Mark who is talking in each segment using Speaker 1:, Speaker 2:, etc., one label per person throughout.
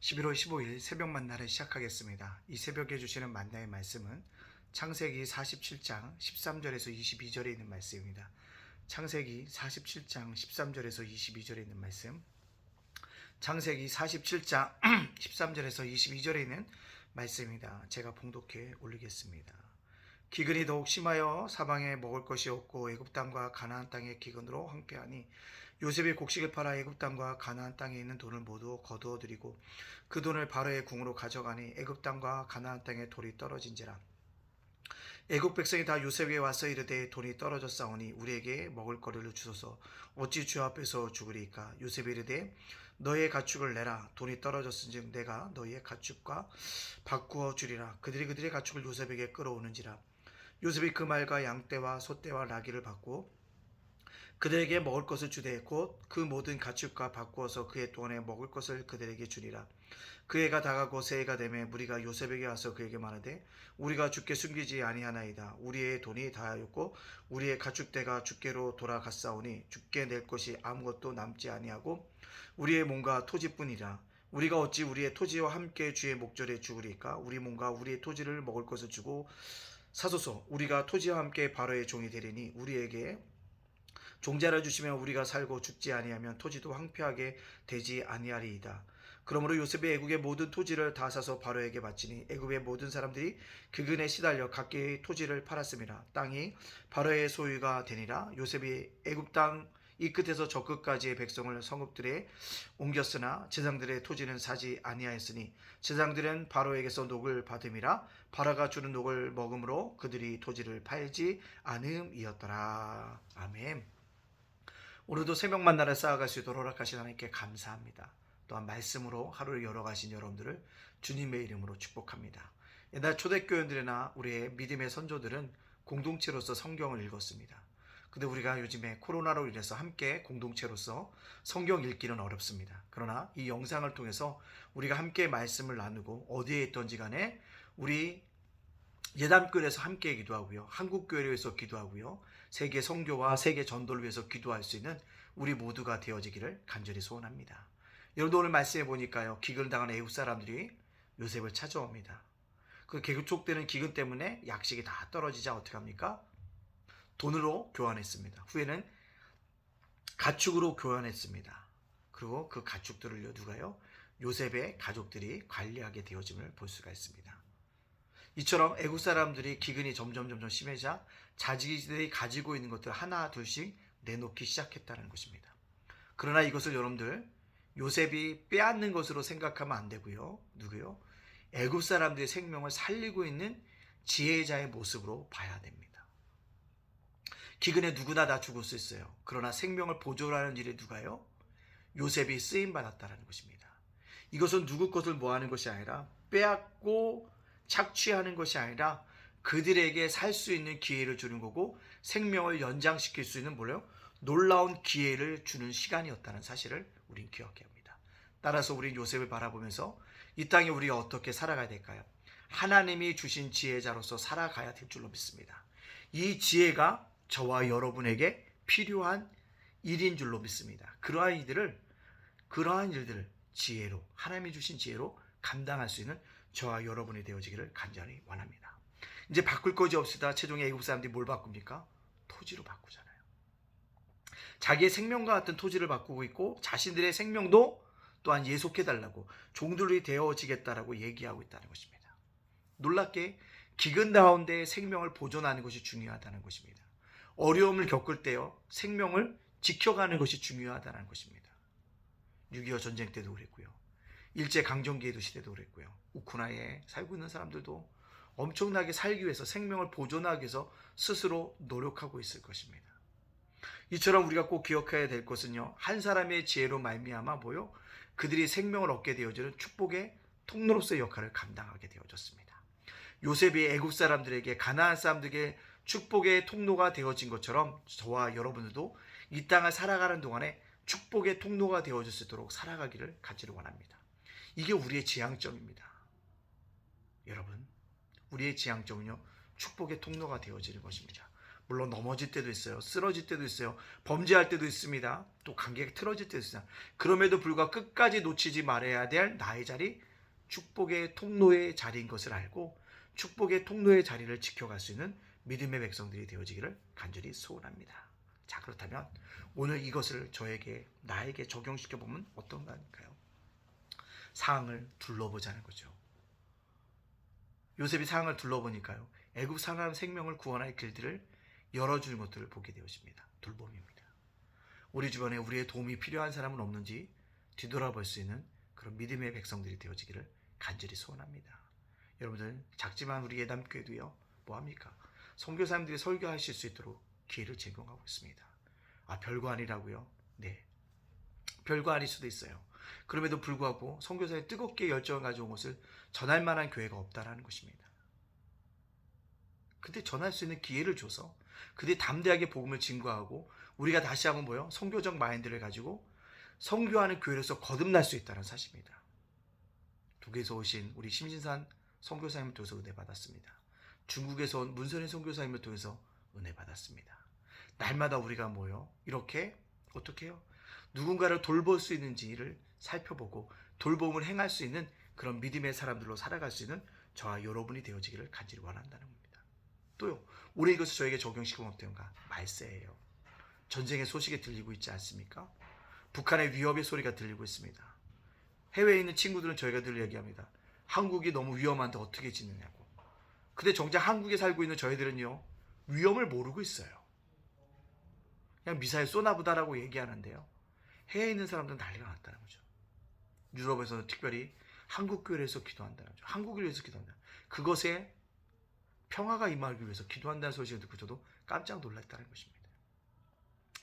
Speaker 1: 11월 15일 새벽 만나를 시작하겠습니다. 이 새벽에 주시는 만나의 말씀은 창세기 47장 13절에서 22절에 있는 말씀입니다. 창세기 47장 13절에서 22절에 있는 말씀. 창세기 47장 13절에서 22절에 있는 말씀입니다. 제가 봉독해 올리겠습니다. 기근이 더욱 심하여 사방에 먹을 것이 없고 애굽 땅과 가나안 땅의 기근으로 황폐하니 요셉이 곡식을 팔아 애굽 땅과 가나안 땅에 있는 돈을 모두 거두어 들이고 그 돈을 바로의 궁으로 가져가니 애굽 땅과 가나안 땅에 돌이 떨어진지라. 애굽 백성이 다 요셉에게 와서 이르되 돈이 떨어졌사오니 우리에게 먹을 거리를 주소서. 어찌 주 앞에서 죽으리까? 요셉이 이르되 너의 가축을 내라. 돈이 떨어졌은즉 내가 너의 가축과 바꾸어 주리라. 그들이 그들의 가축을 요셉에게 끌어오는지라. 요셉이 그 말과 양떼와 소떼와 나귀를 받고 그들에게 먹을 것을 주되 곧 그 모든 가축과 바꾸어서 그의 동안에 먹을 것을 그들에게 주리라. 그 해가 다가고 새 해가 되매 무리가 요셉에게 와서 그에게 말하되 우리가 주께 숨기지 아니하나이다. 우리의 돈이 다하였고 우리의 가축대가 주께로 돌아갔사오니 주께 낼 것이 아무것도 남지 아니하고 우리의 몸과 토지뿐이라. 우리가 어찌 우리의 토지와 함께 주의 목전에 죽으리까? 우리 몸과 우리의 토지를 먹을 것을 주고 사소서 우리가 토지와 함께 바로의 종이 되리니 우리에게 종자를 주시면 우리가 살고 죽지 아니하면 토지도 황폐하게 되지 아니하리이다. 그러므로 요셉이 애국의 모든 토지를 다 사서 바로에게 바치니 애국의 모든 사람들이 그근에 시달려 각기 토지를 팔았음이라 땅이 바로의 소유가 되니라 요셉이 애국 땅 이 끝에서 저 끝까지의 백성을 성읍들에 옮겼으나 제장들의 토지는 사지 아니하였으니 제장들은 바로에게서 녹을 받음이라 바라가 주는 녹을 먹음으로 그들이 토지를 팔지 않음이었더라 아멘. 오늘도 새벽 만나를 쌓아갈 수 있도록 허락하신 하나님께 감사합니다. 또한 말씀으로 하루를 열어가신 여러분들을 주님의 이름으로 축복합니다. 옛날 초대교회들이나 우리의 믿음의 선조들은 공동체로서 성경을 읽었습니다. 근데 우리가 요즘에 코로나로 인해서 함께 공동체로서 성경 읽기는 어렵습니다. 그러나 이 영상을 통해서 우리가 함께 말씀을 나누고 어디에 있던지 간에 우리 예담교회에서 함께 기도하고요. 한국교회를 위해서 기도하고요. 세계 성교와 세계 전도를 위해서 기도할 수 있는 우리 모두가 되어지기를 간절히 소원합니다. 여러분 오늘 말씀해 보니까요. 기근을 당한 애국 사람들이 요셉을 찾아옵니다. 그 계속되는 기근 때문에 약식이 다 떨어지자 어떻게 합니까? 돈으로 교환했습니다. 후에는 가축으로 교환했습니다. 그리고 그 가축들을 누가요? 요셉의 가족들이 관리하게 되어짐을 볼 수가 있습니다. 이처럼 애국 사람들이 기근이 점점 점점 심해자 자기들이 가지고 있는 것들 하나 둘씩 내놓기 시작했다는 것입니다. 그러나 이것을 여러분들 요셉이 빼앗는 것으로 생각하면 안 되고요. 누구요? 애국 사람들의 생명을 살리고 있는 지혜자의 모습으로 봐야 됩니다. 기근에 누구나 다 죽을 수 있어요. 그러나 생명을 보존하는 일에 누가요? 요셉이 쓰임 받았다는 것입니다. 이것은 누구 것을 모하는 것이 아니라 빼앗고 착취하는 것이 아니라 그들에게 살 수 있는 기회를 주는 거고 생명을 연장시킬 수 있는 뭐래요? 놀라운 기회를 주는 시간이었다는 사실을 우린 기억해야 합니다. 따라서 우린 요셉을 바라보면서 이 땅에 우리가 어떻게 살아가야 될까요? 하나님이 주신 지혜자로서 살아가야 될 줄로 믿습니다. 이 지혜가 저와 여러분에게 필요한 일인 줄로 믿습니다. 그러한 일들을 그러한 일들을 지혜로 하나님이 주신 지혜로 감당할 수 있는 저와 여러분이 되어지기를 간절히 원합니다. 이제 바꿀 것이 없으다. 최종의 애국 사람들이 뭘 바꿉니까? 토지로 바꾸잖아요. 자기의 생명과 같은 토지를 바꾸고 있고 자신들의 생명도 또한 예속해 달라고 종들이 되어지겠다라고 얘기하고 있다는 것입니다. 놀랍게 기근 가운데 생명을 보존하는 것이 중요하다는 것입니다. 어려움을 겪을 때요 생명을 지켜가는 것이 중요하다는 것입니다. 6.25 전쟁 때도 그랬고요. 일제 강점기에도 시대도 그랬고요. 우크라이나에 살고 있는 사람들도 엄청나게 살기 위해서 생명을 보존하기 위해서 스스로 노력하고 있을 것입니다. 이처럼 우리가 꼭 기억해야 될 것은요. 한 사람의 지혜로 말미암아 뭐요? 그들이 생명을 얻게 되어지는 축복의 통로로서의 역할을 감당하게 되어졌습니다. 요셉이 애국 사람들에게 가나안 사람들에게 축복의 통로가 되어진 것처럼 저와 여러분들도 이 땅을 살아가는 동안에 축복의 통로가 되어질 수 있도록 살아가기를 간절히 원합니다. 이게 우리의 지향점입니다. 여러분, 우리의 지향점은요, 축복의 통로가 되어지는 것입니다. 물론 넘어질 때도 있어요. 쓰러질 때도 있어요. 범죄할 때도 있습니다. 또 관계가 틀어질 때도 있습니다. 그럼에도 불구하고 끝까지 놓치지 말아야 될 나의 자리, 축복의 통로의 자리인 것을 알고 축복의 통로의 자리를 지켜갈 수 있는 믿음의 백성들이 되어지기를 간절히 소원합니다. 자 그렇다면 오늘 이것을 저에게 나에게 적용시켜 보면 어떤가니까요. 상황을 둘러보자는 거죠. 요셉이 상황을 둘러보니까요. 애굽 사람 생명을 구원할 길들을 열어주는 것들을 보게 되어집니다. 돌봄입니다. 우리 주변에 우리의 도움이 필요한 사람은 없는지 뒤돌아볼 수 있는 그런 믿음의 백성들이 되어지기를 간절히 소원합니다. 여러분들 작지만 우리 예담교회도요. 뭐합니까? 선교사님들이 설교하실 수 있도록 기회를 제공하고 있습니다. 아 별거 아니라고요? 네. 별거 아닐 수도 있어요. 그럼에도 불구하고 선교사의 뜨겁게 열정을 가져온 것을 전할 만한 교회가 없다라는 것입니다. 근데 전할 수 있는 기회를 줘서 그들이 담대하게 복음을 증거하고 우리가 다시 한번 뭐요? 선교적 마인드를 가지고 선교하는 교회로서 거듭날 수 있다는 사실입니다. 독일에서 오신 우리 심신산 선교사님을 통해서 은혜 받았습니다. 중국에서 온 문선인 선교사님을 통해서 은혜 받았습니다. 날마다 우리가 뭐요? 이렇게 어떻게 해요? 누군가를 돌볼 수 있는지를 살펴보고 돌봄을 행할 수 있는 그런 믿음의 사람들로 살아갈 수 있는 저와 여러분이 되어지기를 간절히 원한다는 겁니다. 또요, 우리 이것을 저에게 적용시키면 어때요가 말세예요. 전쟁의 소식이 들리고 있지 않습니까? 북한의 위협의 소리가 들리고 있습니다. 해외에 있는 친구들은 저희가 늘 얘기합니다. 한국이 너무 위험한데 어떻게 지느냐고. 근데 정작 한국에 살고 있는 저희들은요, 위험을 모르고 있어요. 그냥 미사일 쏘나보다라고 얘기하는데요. 해외에 있는 사람들은 난리가 났다는 거죠. 유럽에서는 특별히 한국 교회에서 기도한다는 거죠. 한국을 위해서 기도한다. 그것에 평화가 임하기 위해서 기도한다는 소식을 듣고 저도 깜짝 놀랐다는 것입니다.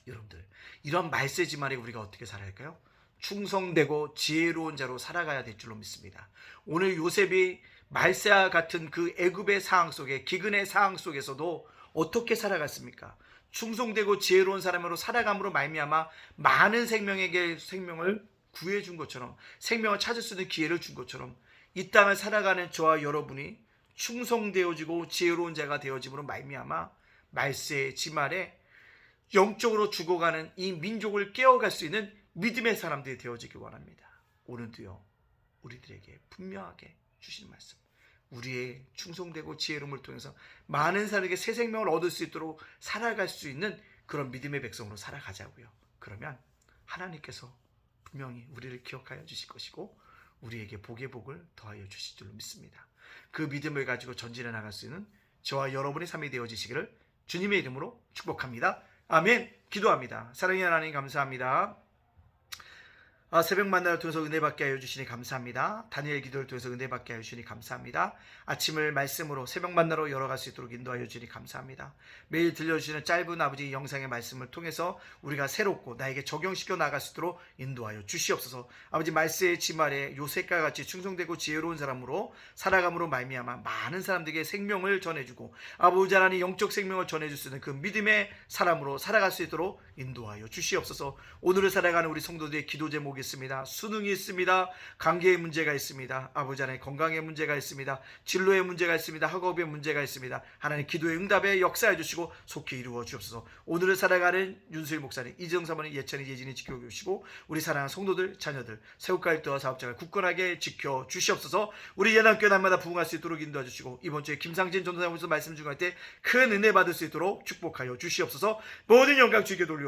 Speaker 1: 여러분들, 이런 말세지 말에 우리가 어떻게 살아야 할까요? 충성되고 지혜로운 자로 살아가야 될 줄로 믿습니다. 오늘 요셉이 말세와 같은 그 애굽의 상황 속에 기근의 상황 속에서도 어떻게 살아갔습니까? 충성되고 지혜로운 사람으로 살아감으로 말미암아 많은 생명에게 생명을 구해 준 것처럼 생명을 찾을 수 있는 기회를 준 것처럼 이 땅을 살아가는 저와 여러분이 충성되어지고 지혜로운 자가 되어짐으로 말미암아 말세의 지말에 영적으로 죽어가는 이 민족을 깨어갈 수 있는 믿음의 사람들이 되어지기 원합니다. 오늘도요 우리들에게 분명하게 주신 말씀. 우리의 충성되고 지혜로움을 통해서 많은 사람에게 새 생명을 얻을 수 있도록 살아갈 수 있는 그런 믿음의 백성으로 살아가자고요. 그러면 하나님께서 분명히 우리를 기억하여 주실 것이고 우리에게 복의 복을 더하여 주실 줄로 믿습니다. 그 믿음을 가지고 전진해 나갈 수 있는 저와 여러분의 삶이 되어지시기를 주님의 이름으로 축복합니다. 아멘. 기도합니다. 사랑의 하나님 감사합니다. 아, 새벽 만나를 통해서 은혜 받게 하여 주시니 감사합니다. 다니엘 기도를 통해서 은혜 받게 하여 주시니 감사합니다. 아침을 말씀으로 새벽 만나로 열어갈 수 있도록 인도하여 주시니 감사합니다. 매일 들려주시는 짧은 아버지 영상의 말씀을 통해서 우리가 새롭고 나에게 적용시켜 나갈 수 있도록 인도하여 주시옵소서. 아버지 말세의 지말에 요셉과 같이 충성되고 지혜로운 사람으로 살아감으로 말미암아 많은 사람들에게 생명을 전해주고 아버지 하나님 영적 생명을 전해줄 수 있는 그 믿음의 사람으로 살아갈 수 있도록 인도하여 주시옵소서. 오늘을 살아가는 우리 성도들의 기도 제목이 있습니다. 수능이 있습니다. 관계의 문제가 있습니다. 아버지 하나님 건강의 문제가 있습니다. 진로의 문제가 있습니다. 학업의 문제가 있습니다. 하나님 기도의 응답에 역사해 주시고 속히 이루어 주옵소서. 오늘을 살아가는 윤수일 목사님, 이정 사모님, 예찬이, 예진이 지켜 주시고 우리 사랑하는 성도들, 자녀들, 세우가일도와 사업자가 굳건하게 지켜 주시옵소서. 우리 예남교 날마다 부흥할 수 있도록 인도해 주시고 이번 주에 김상진 전도사님께서 말씀 중할 때 큰 은혜 받을 수 있도록 축복하여 주시옵소서. 모든 영광 주께 돌려